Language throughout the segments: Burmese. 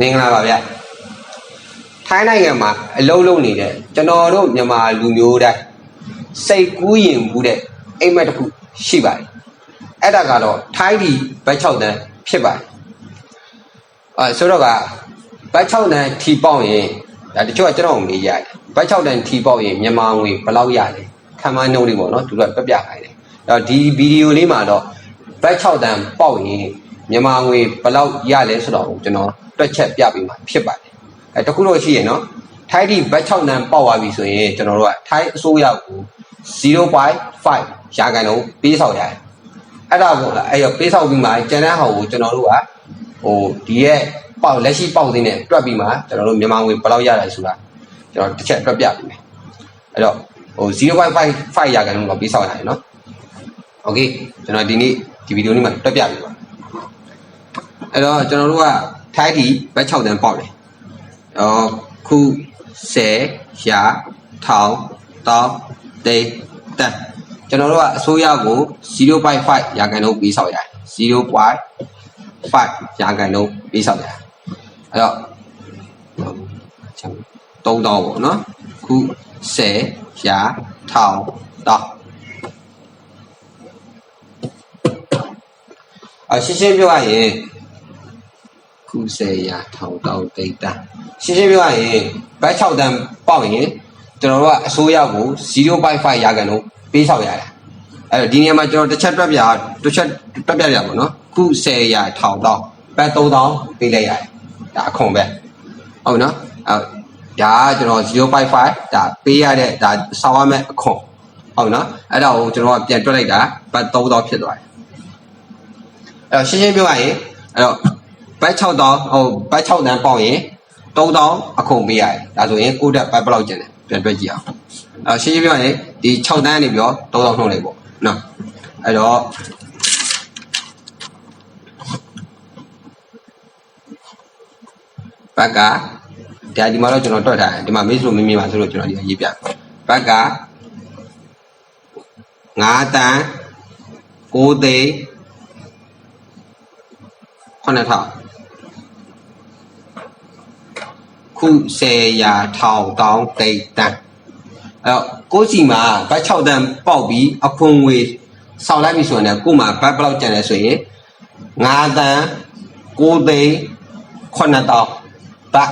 မင်္ဂလာပါဗျထိုင်းနိုင်ငံမှာအလုံးလုံးနေတဲ့ကျွန်တော်တို့မြန်မာလူမျိုးတိုင်းစိတ်ကူးရင်ကူးတဲ့အိမ်မက်တစ်ခုရှိပါတယ်အဲ့ဒါကတော့ထိုင်းဒီဘတ်6တန်းဖြစ်ပါတယ်အဲဆိုတော့ကဘတ်6တန်းထီပေါက်ရင်ဒါတချို့ကကျွန်တော်မေးရတယ်ဘတ်6တန်းထီပေါက်ရင်မြန်မာငွေဘယ်လောက်ရလဲခံမနှုံးလေးပေါ့နော်သူတို့ကပြပြခိုင်းတယ်အဲ့တော့ဒီဗီဒီယိုလေးမှာတော့ဘတ်6တန်းပေါက်ရင်မြန်မာငွေဘယ်လောက်ရလဲဆိုတော့ကျွန်တော် တွက်ချက်ပြပေးမှာဖြစ်ပါတယ်အဲတခုတော့ရှိရင်နော်ထိုင်းဒီဘတ်6တန်းပေါက်သွားပြီဆိုရင်ကျွန်တော်တို့ကထိုင်းအစိုးရကို0.5ရာခိုင်နှုန်းပေးဆောင်ရတယ်အဲ့ဒါပေါ့လားအဲ့ရပေးဆောင်ပြီးမှကျန်တဲ့ဟာကိုကျွန်တော်တို့ကဟိုဒီရဲ့ပေါက်လက်ရှိပေါက်သေးနဲ့တွက်ပြီးမှကျွန်တော်တို့မြန်မာငွေဘယ်လောက်ရလဲဆိုတာကျွန်တော်တစ်ချက်တွက်ပြပေးမယ်အဲ့တော့ဟို0.5ရာခိုင်နှုန်းတော့ပေးဆောင်ရတယ်နော်โอเคကျွန်တော်ဒီနေ့ဒီဗီဒီယိုလေးမှာတွက်ပြပေးပါအဲ့တော့ကျွန်တော်တို့က ထိုင်းဒီဘတ်6တန်းပေါက်တယ်အော်ခု10ရာထောင်တောင်းတေးတန်ကျွန်တော်တို့ကအစိုးရကို0.5ရာခိုင်နှုန်းပေးဆောင်ရတယ်0.5ရာခိုင်နှုန်းပေးဆောင်ရတယ်အဲ့တော့3000ပေါ့နော်ခု10ရာထောင်တောင်းအရှင်းရှင်းပြောရရင် ခု10ရာထောင်တောင်းတေးတန်ရှင်းရှင်းပြောရရင်ဘတ်6တန်းပေါက်ရင်ကျွန်တော်တို့ကအစိုးရကို0.5ရာခိုင်နှုန်းပေးဆောင်ရတယ်အဲ့တော့ဒီနေရာမှာကျွန်တော်တစ်ချက်တွက်ပြတစ်ချက်တွက်ပြရပါတော့နော်ခု10ရာထောင်တောင်းဘတ်3000ပေးလိုက်ရတယ်ဒါအခွန်ပဲဟုတ်နော်အဲ့ဒါကကျွန်တော်0.5ဒါပေးရတဲ့ဒါဆောင်ရမယ့်အခွန်ဟုတ်နော်အဲ့ဒါကိုကျွန်တော်ကပြန်တွက်လိုက်တာဘတ်3000ဖြစ်သွားတယ်အဲ့တော့ရှင်းရှင်းပြောရရင်အဲ့တော့ ဘတ်6000ဟိုဘတ်6တန်းပေါက်ရင်3000အခုံပေးရတယ်ဒါဆိုရင်ကိုတက်ဘတ်ဘယ်လောက်ကျန်လဲပြန်တွက်ကြည့်အောင်အဲ့ရှင်းရှင်းပြောရင်ဒီ6တန်းနေပြီးတော့3000နှုတ်လိုက်ပေါ့နော်အဲ့တော့ဘတ်ကဒါဒီမှာတော့ကျွန်တော်တွက်ထားတယ်ဒီမှာမေးလို့မင်းမြင်ပါဆိုလို့ကျွန်တော်ဒီရေးပြဘတ်က9တန်း9သိန်း9000 ခု10ရာထောင်တောင်းတိတ်တန်းအဲ့တော့ကိုယ့်စီမှာဘတ်6တန်းပေါက်ပြီးအခွန်ငွေဆောင်လိုက်ပြီဆိုရင်လည်းကို့မှာဘတ်ဘယ်လောက်ကျန်လဲဆိုရင်9တန်း9သိန်း9000ဘတ်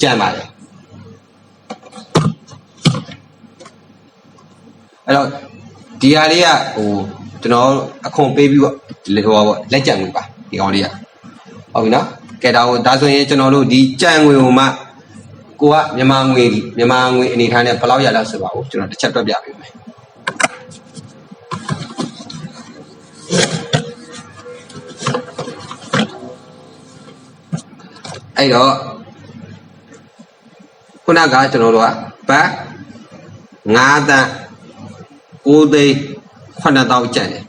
ကျန်ပါတယ်အဲ့တော့ဒီဟာလေးကဟိုကျွန်တော်အခွန်ပေးပြီးတော့ဟိုပါပေါ့လက်ကျန်ငွေပါဒီကောင်လေးကဟုတ်ပြီနော်ကဲဒါကိုဒါဆိုရင်ကျွန်တော်တို့ဒီကြံငွေကိုမှ ကိုကမြန်မာငွေမြန်မာငွေအနေထားနဲ့ဘယ်လောက်ရလဲဆိုပါဦးကျွန်တော်တစ်ချက်တွက်ပြပေးမယ်အဲ့တော့ခုနကကျွန်တော်တို့ကဘတ်9တန်း9သိန်း9000ကျန်တယ်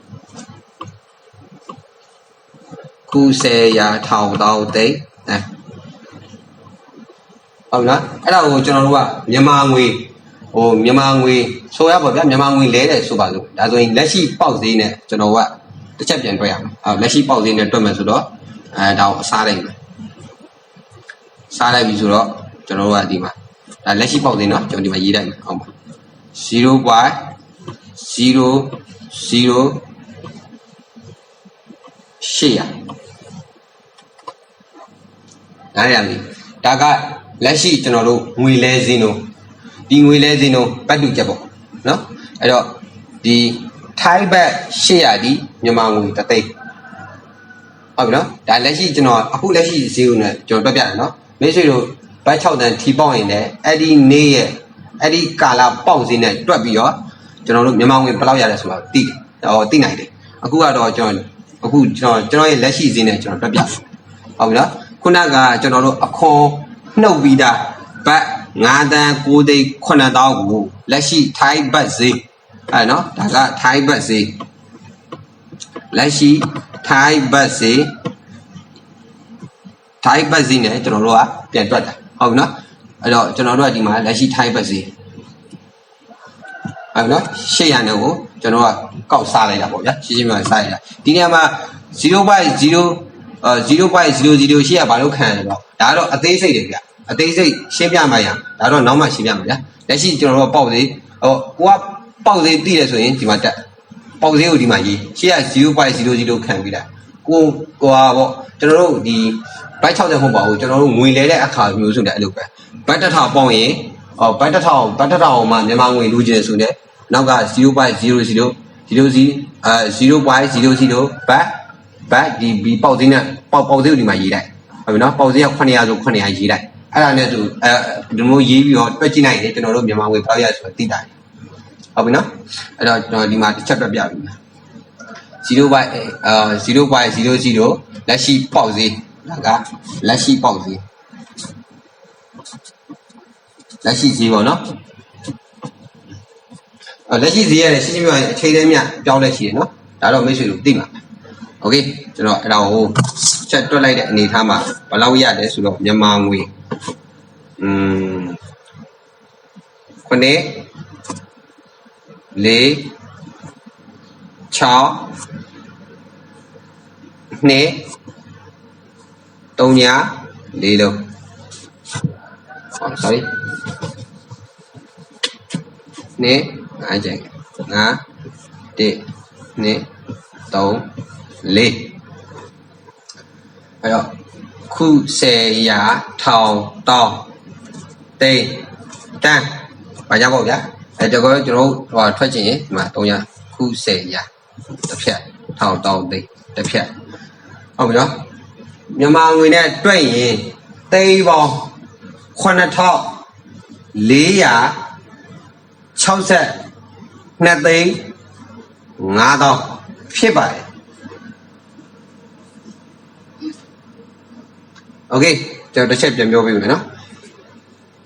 ခု10ရာထောင်တောင်းသိန်းအဲ ဟုတ်လားအဲ့ဒါကိုကျွန်တော်တို့ကမြန်မာငွေဟိုမြန်မာငွေဆိုရပါဗျာမြန်မာငွေလဲတယ်ဆိုပါလို့ဒါဆိုရင်လက်ရှိပေါက်ဈေးနဲ့ကျွန်တော်ကတစ်ချက်ပြန်တွက်ရမှာအော်လက်ရှိပေါက်ဈေးနဲ့တွက်မယ်ဆိုတော့အဲဒါကိုအစားလိုက်မယ်စားလိုက်ပြီဆိုတော့ကျွန်တော်တို့ကဒီမှာဒါလက်ရှိပေါက်ဈေးနော်ကျွန်တော်ဒီမှာရေးလိုက်မယ်ဟုတ်ပါ0.00ရှေ့ရနားရပြီဒါက လက်ရှိကျွန်တော်တို့ငွေလဲစင်းတို့ဒီငွေလဲစင်းတို့ပတ်တူချက်ပေါ့နော်အဲ့တော့ဒီထိုင်းဘတ်800ဒီမြန်မာငွေတသိန်းဟုတ်ပြီနော်ဒါလက်ရှိကျွန်တော်အခုလက်ရှိဈေးကိုねကျွန်တော်တွက်ပြတယ်နော်မိတ်ဆွေတို့ဘတ်6တန်ထီပေါက်ရင်လည်းအဲ့ဒီနေ့ရဲ့အဲ့ဒီကာလာပေါက်ဈေးနဲ့တွက်ပြီးတော့ကျွန်တော်တို့မြန်မာငွေဘယ်လောက်ရလဲဆိုတာသိတယ်ဟောသိနိုင်တယ်အခုကတော့ကျွန်တော်အခုကျွန်တော်ကျွန်တော်ရဲ့လက်ရှိဈေးနဲ့ကျွန်တော်တွက်ပြဟုတ်ပြီနော်ခုနကကျွန်တော်တို့အခွန် နှုတ်ပြီးသားဘတ်9တန်း6သိန်း9000ကိုလက်ရှိထိုင်းဘတ်ဈေးအဲနော်ဒါကထိုင်းဘတ်ဈေးလက်ရှိထိုင်းဘတ်ဈေးထိုင်းဘတ်ဈေးနဲ့ကျွန်တော်တို့ကပြန်တွက်တာဟုတ်ပြီနော်အဲ့တော့ကျွန်တော်တို့ကဒီမှာလက်ရှိထိုင်းဘတ်ဈေးဟုတ်နော်800နဲ့ကိုကျွန်တော်ကကောက်စားလိုက်တာပေါ့ဗျာရှင်းရှင်းပြောစားလိုက်တာဒီနေရာမှာ0.0အာ0.00ရှိရဘာလို့ခံရလဲတော့ဒါကတော့အသေးစိတ်တွေဗျ အသေးစိတ်ရှင်းပြမှရဒါတော့နောက်မှရှင်းပြမှာဗျလက်ရှိကျွန်တော်တို့ပေါက်သေးဟိုကိုကပေါက်သေးသိတယ်ဆိုရင်ဒီမှာတက်ပေါက်သေးကိုဒီမှာရေးရှေ့က0.00ခံပြီးတာကိုကိုဟာပေါ့ကျွန်တော်တို့ဒီဘတ်60မဟုတ်ပါဘူးကျွန်တော်တို့ငွေလဲတဲ့အခါမျိုးဆိုတဲ့အဲ့လိုပဲဘတ်တစ်ထောင်ပေါက်ရင်ဟောဘတ်တစ်ထောင်ဘတ်တစ်ထောင်မှာမြန်မာငွေလူကျင်ဆိုတဲ့နောက်က0.00 00အဲ0.00ဘတ်ဘတ်ဒီဘီပေါက်သေးနဲ့ပေါက်ပေါက်သေးကိုဒီမှာရေးလိုက်ဟုတ်ပြီနော်ပေါက်သေးက900ဆို900ရေးလိုက် အဲ့ဒါနဲ့သူအဲဒီလိုရေးပြီးတော့တွက်ကြည့်လိုက်ရင်ကျွန်တော်တို့မြန်မာငွေဘယ်လောက်ရဆိုတော့သိတာဟုတ်ပြီနော်အဲ့တော့ကျွန်တော်ဒီမှာတစ်ချက်ပြပြပြီ0.0အာ0.00လက်ရှိပေါက်သေးဒါကလက်ရှိပေါက်သေးလက်ရှိဈေးပေါ့နော်အဲ့လက်ရှိဈေးရတယ်ရှင်းရှင်းပြောရင်အချိန်တည်းမြပြောင်းလဲရှိတယ်နော်ဒါတော့မိတ်ဆွေတို့သိမှာ โอเคကျွန်တော်အဲ့ဒါကိုချက်တွက်လိုက်တဲ့အနေထားမှာဘယ်လောက်ရလဲဆိုတော့မြန်မာငွေอืมခုနှစ်လေး6နှစ်3ည4လုံး oh, sorry နှစ်ငါးကြိုင်ငါးတစ်နှ စ်သုံးလေးအဲ့တော့ခုဆယ်ရာထောင်တောင်းတိန်တန်းဘာကြောင့်ပေါ့ဗျာအဲ့တော့ကျွန်တော်တို့ဟိုထွက်ချင်ရင်ဒီမှာ300ခုဆယ်ရာတစ်ဖြတ်ထောင်တောင်းတိန်တစ်ဖြတ်ဟုတ်ပြီနော်မြန်မာငွေနဲ့တွက်ရင်တိန်ပေါင်း9400 62သိန်း5000ဖြစ်ပါတယ် โอเคကျွန်တော်တစ်ချက်ပြန်ပြောပေးမယ်နော်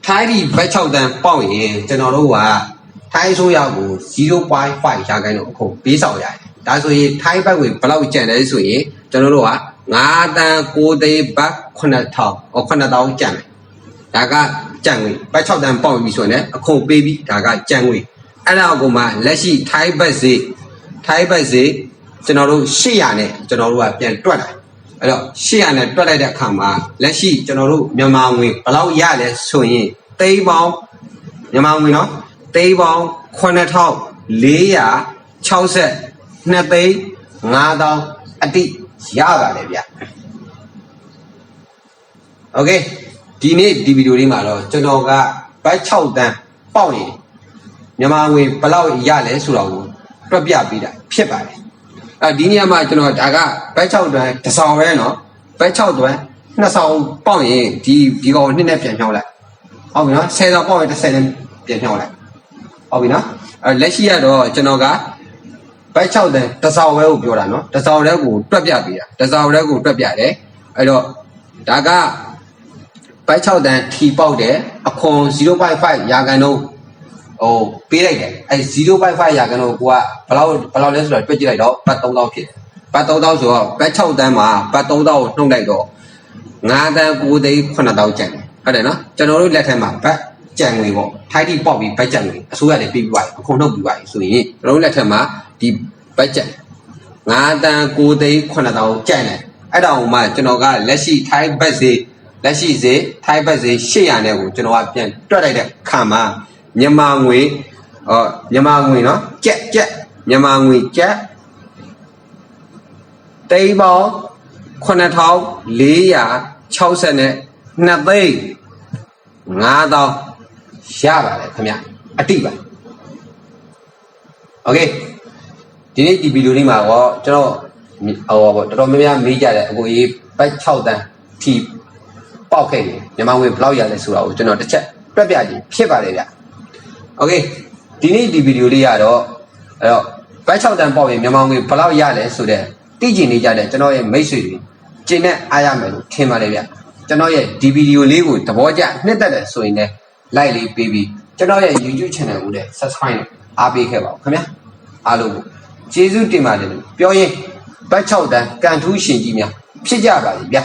ထိုင်းဒီဘက်6တန်းပေါက်ရင်ကျွန်တော်တို့ကထိုင်းဆိုးရောက်ကို0.5ရာခိုင်နှုန်းအခုပေးဆောင်ရတယ်ဒါဆိုရင်ထိုင်းဘက်ဝင်ဘယ်လောက်ကျန်တယ်ဆိုရင်ကျွန်တော်တို့က9တန်း9သိန်းဘတ်9000ဟော9000ကျန်တယ်ဒါကကြံငွေဘတ်6တန်းပေါက်ပြီဆိုရင်လည်းအခုပေးပြီးဒါကကြံငွေအဲ့ဒါကိုမှလက်ရှိထိုင်းဘတ်စေးထိုင်းဘတ်စေးကျွန်တော်တို့800နဲ့ကျွန်တော်တို့ကပြန်တွက်လိုက် အဲ့တော့ရှေ့ရနဲ့တွက်လိုက်တဲ့အခါမှာလက်ရှိကျွန်တော်တို့မြန်မာငွေဘယ်လောက်ရလဲဆိုရင်သိန်းပေါင်းမြန်မာငွေနော်သိန်းပေါင်း9462သိန်း5000အတိရပါတယ်ဗျ။ Okay ဒီနေ့ဒီဗီဒီယိုလေးမှာတော့ကျွန်တော်ကဘတ်6တန်းပေါက်နေတယ်မြန်မာငွေဘယ်လောက်ရလဲဆိုတာကိုတွက်ပြပေးတာဖြစ်ပါတယ် အဲဒီနေရာမှာကျွန်တော်ဒါကဘက်6တွန်းတစ်ဆောင်ပဲနော်ဘက်6တွန်းနှစ်ဆောင်ပေါက်ရင်ဒီဒီကောင်နှစ်နဲ့ပြန်ညှောက်လိုက်ဟုတ်ပြီနော်10ဆောင်ပေါက်ရင်10နဲ့ပြန်ညှောက်လိုက်ဟုတ်ပြီနော်အဲလက်ရှိကတော့ကျွန်တော်ကဘက်6တန်းတစ်ဆောင်ပဲကိုပြောတာနော်တစ်ဆောင်တည်းကိုတွက်ပြပေးတာတစ်ဆောင်တည်းကိုတွက်ပြတယ်အဲ့တော့ဒါကဘက်6တန်းထီပေါက်တယ်အခွန်0.5ရာခိုင်နှုန်း ဟိုပေးလိုက်တယ်အဲ0.5ရာခိုင်နှုန်းကိုကဘယ်လောက်ဘယ်လောက်လဲဆိုတော့တွက်ကြည့်လိုက်တော့ဘတ်3000ဖြစ်တယ်ဘတ်3000ဆိုတော့ဘတ်6တန်းမှာဘတ်3000ကိုနှုတ်လိုက်တော့9တန်း9သိန်း9000ကျန်တယ်ဟုတ်တယ်နော်ကျွန်တော်တို့လက်ထက်မှာဘတ်ကြံငွေပေါ့ထိုက်တီပေါက်ပြီးဘတ်ကြံငွေအစိုးရလည်းပြီးပြီးပါအခွန်နှုတ်ပြီးပါဆိုရင်ကျွန်တော်တို့လက်ထက်မှာဒီဘတ်ကြံ9တန်း9သိန်း9000ကျန်တယ်အဲ့ဒါဟိုမှကျွန်တော်ကလက်ရှိထိုင်းဘတ်စေးလက်ရှိစေထိုင်းဘတ်စေ800နဲ့ကိုကျွန်တော်ကပြန်တွက်လိုက်တဲ့ခါမှာ မြန်မာငွေဟောမြန်မာငွေเนาะကြက်ကြက်မြန်မာငွေကြက်တိန်းပေါင်း9460နဲ့2သိန်း5000ရပါတယ်ခင်ဗျအတိပါโอเคဒီနေ့ဒီဗီဒီယိုလေးမှာတော့ကျွန်တော်ဟောပေါ့တော်တော်များများမေးကြတယ်အကိုကြီးဘတ်6တန်းထီပေါက်ခဲ့ရင်မြန်မာငွေဘယ်လောက်ရလဲဆိုတာကိုကျွန်တော်တစ်ချက်တွက်ပြကြည့်ဖြစ်ပါတယ်ဗျ โอเคဒီနေ့ဒီဗီဒီယိုလေးကတော့အဲ့တော့ဘတ်6တန်းပေါက်ရင်မြန်မာငွေဘယ်လောက်ရလဲဆိုတဲ့သိကျင်နေကြတဲ့ကျွန်တော်ရဲ့မိတ်ဆွေတွေကျင်နဲ့အားရမယ်လို့ထင်ပါတယ်ဗျကျွန်တော်ရဲ့ဒီဗီဒီယိုလေးကိုသဘောကျနှစ်သက်တယ်ဆိုရင်လည်း like လေးပေးပြီးကျွန်တော်ရဲ့ YouTube channel ကိုလည်း subscribe အားပေးခဲ့ပါဦးခင်ဗျာအားလုံးကိုကျေးဇူးတင်ပါတယ်လို့ပြောရင်ဘတ်6တန်းကန်ထူးရှင်ကြီးများဖြစ်ကြပါလိမ့်ဗျာ